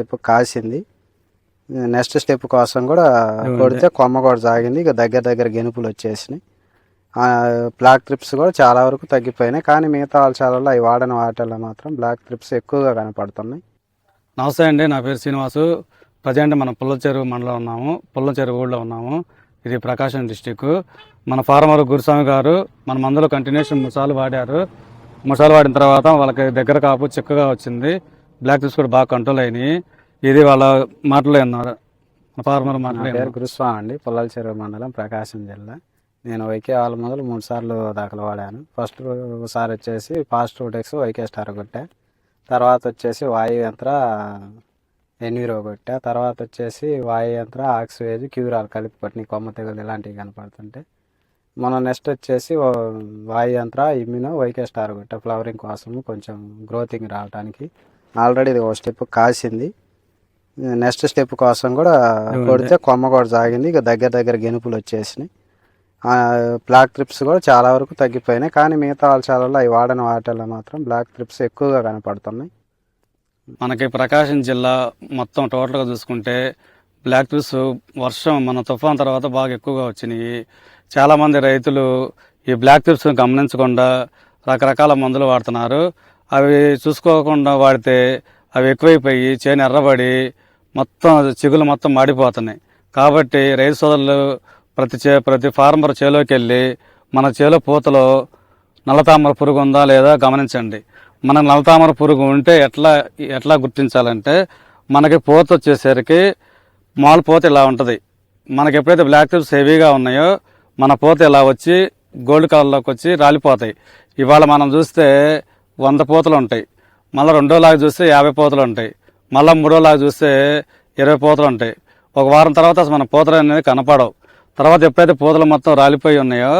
Step కాసింది. Next step కోసం కూడా కొడితే కొమ్మ కూడా సాగింది. ఇక దగ్గర దగ్గర గెనుపులు వచ్చేసినాయి. బ్లాక్ ట్రిప్స్ కూడా చాలా వరకు తగ్గిపోయినాయి. కానీ మిగతా వాళ్ళ చాలా అవి వాడని వాటిల్లో మాత్రం బ్లాక్ ట్రిప్స్ ఎక్కువగా కనపడుతున్నాయి. నమస్తే అండి. నా పేరు శ్రీనివాసు. ప్రజెంట్ మనం పుల్ల చెరువు మండలం ఉన్నాము. పుల్ల చెరువు ఊళ్ళో ఉన్నాము. ఇది ప్రకాశం డిస్టిక్ మన ఫార్మర్ గురుస్వామి గారు మన మందులో కంటిన్యూషన్ మూడుసార్లు వాడారు. మూడుసార్లు వాడిన తర్వాత వాళ్ళకి దగ్గర కాపు చిక్కగా వచ్చింది. బ్లాక్ టిప్స్ కూడా బాగా కంట్రోల్ అయినాయి. ఇది వాళ్ళ మాటలో అన్నారు ఫార్మర్ మాటలో పేరు గురుస్వామి అండి పుల్లల చెరువు మండలం ప్రకాశం జిల్లా. నేను వైకే వాళ్ళ మొదలు మూడు సార్లు దాఖలు వాడాను. ఫస్ట్ ఒకసారి వచ్చేసి ఫాస్ట్ టెక్స్ వైకే స్టార్ కొట్టా. తర్వాత వచ్చేసి వాయు యంత్ర ఎన్విరో కొట్టా. తర్వాత వచ్చేసి వాయు యంత్ర ఆక్సివేజ్ క్యూరాల్ కలిపి కొట్టిన కొమ్మ తెగులు ఇలాంటివి కనపడుతుంటే. మన నెక్స్ట్ వచ్చేసి వాయు యంత్ర ఇమ్యూనో వైకే స్టార్ కొట్టా. ఫ్లవరింగ్ కోసం కొంచెం గ్రోతింగ్ రావడానికి ఆల్రెడీ ఇది ఒక స్టెప్ కాసింది. నెక్స్ట్ స్టెప్ కోసం కూడా కొడితే కొమ్మ కూడా సాగింది. ఇక దగ్గర దగ్గర గెనుపులు వచ్చేసినాయి. ఆ, బ్లాక్ ట్రిప్స్ కూడా చాలా వరకు తగ్గిపోయినాయి. కానీ మిగతా చాలా అవి వాడని వాటిల్లో మాత్రం బ్లాక్ ట్రిప్స్ ఎక్కువగా కనపడుతున్నాయి. మనకి ప్రకాశం జిల్లా మొత్తం టోటల్గా చూసుకుంటే బ్లాక్ ట్రిప్స్ వర్షం మన తుఫాన్ తర్వాత బాగా ఎక్కువగా వచ్చినాయి. చాలామంది రైతులు ఈ బ్లాక్ ట్రిప్స్ గమనించకుండా రకరకాల మందులు వాడుతున్నారు. అవి చూసుకోకుండా వాడితే అవి ఎక్కువైపోయి చేను ఎర్రబడి మొత్తం చిగులు మొత్తం మాడిపోతున్నాయి. కాబట్టి రైతు సోదరులు ప్రతి చే ప్రతి ఫార్మర్ చేలోకి వెళ్ళి మన చేలో పూతలో నల్లతామర పురుగు ఉందా లేదా గమనించండి. మన నల్లతామర పురుగు ఉంటే ఎట్లా ఎట్లా గుర్తించాలంటే మనకి పూత వచ్చేసరికి మామూలు పూత ఇలా ఉంటుంది. మనకి ఎప్పుడైతే బ్లాక్ టిప్స్ హెవీగా ఉన్నాయో మన పూత ఇలా వచ్చి గోల్డ్ కలర్లోకి వచ్చి రాలిపోతాయి. ఇవాళ మనం చూస్తే వంద పూతలు ఉంటాయి. మళ్ళీ రెండో లాగా చూస్తే యాభై పూతలు ఉంటాయి. మళ్ళీ మూడో లాగా చూస్తే ఇరవై పూతలు ఉంటాయి. ఒక వారం తర్వాత అసలు మన పూతలు అనేది కనపడవు. తర్వాత ఎప్పుడైతే పూతలు మొత్తం రాలిపోయి ఉన్నాయో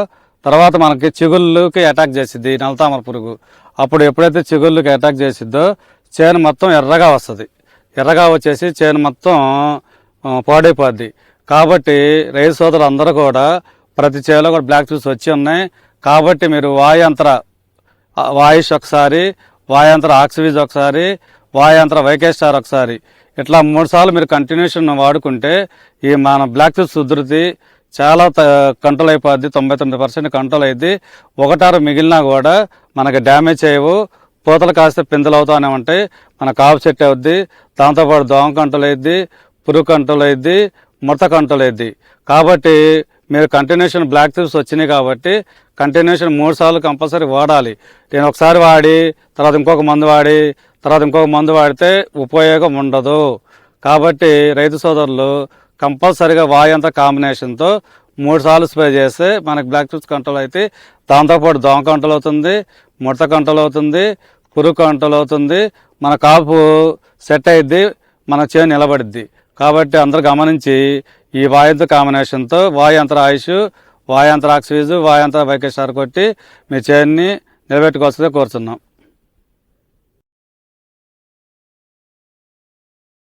తర్వాత మనకి చిగుళ్ళకి అటాక్ చేసిద్ది నలతామర పురుగు. అప్పుడు ఎప్పుడైతే చిగుళ్ళకి అటాక్ చేసిద్దో చేను మొత్తం ఎర్రగా వస్తుంది. ఎర్రగా వచ్చేసి చేను మొత్తం పాడైపోద్ది. కాబట్టి రైతు సోదరులు అందరూ కూడా ప్రతి చేలో కూడా బ్లాక్ చూసి వచ్చి ఉన్నాయి. కాబట్టి మీరు వాయంత్ర వాయిస్ ఒకసారి వాయంత్ర ఆక్సివిజ్ ఒకసారి వాయంత్ర వైకేస్టార్ ఒకసారి. ఇట్లా మూడు సార్లు మీరు కంటిన్యూషన్ వాడుకుంటే ఈ మన బ్లాక్ జ్యూస్ ఉధృతి చాలా కంట్రోల్ అయిపోద్ది తొంభై తొమ్మిది పర్సెంట్ కంట్రోల్ అయింది ఒకటారు మిగిలినా కూడా మనకి డ్యామేజ్ చేయవు. పూతలు కాస్తే పిందెలు అవుతానే ఉంటాయి. మన కాపు చెట్టు అవుద్ది. దాంతోపాటు దోమ కంట్రోల్ అయింది పురుగు కంట్రోల్ అయింది ముడత కంట్రోల్ అయింది కాబట్టి మీరు కంటిన్యూషన్ బ్లాక్ టిప్స్ వచ్చినాయి కాబట్టి కంటిన్యూషన్ మూడు సార్లు కంపల్సరీ వాడాలి. నేను ఒకసారి వాడి తర్వాత ఇంకొక మందు వాడి తర్వాత ఇంకొక మందు వాడితే ఉపయోగం ఉండదు. కాబట్టి రైతు సోదరులు కంపల్సరీగా వాయంత కాంబినేషన్తో మూడు సార్లు స్ప్రే చేస్తే మనకి బ్లాక్ టిప్స్ కంట్రోల్ అయితే దాంతోపాటు దోమ కంట్రోల్ అవుతుంది ముడత కంట్రోల్ అవుతుంది పురుగు కంట్రోల్ అవుతుంది మన కాపు సెట్ అయ్యిద్ది మన చేను నిలబడిద్ది. కాబట్టి అందరు గమనించి ఈ వాయంత్ర కాంబినేషన్తో వాయంత్ర ఆయుష్ వాయంత్ర ఆక్సిజన్ వాయంత్ర వైకేశారు కొట్టి మీ చేన్ని నిలబెట్టుకోవాల్సిందే కోరుతున్నాం.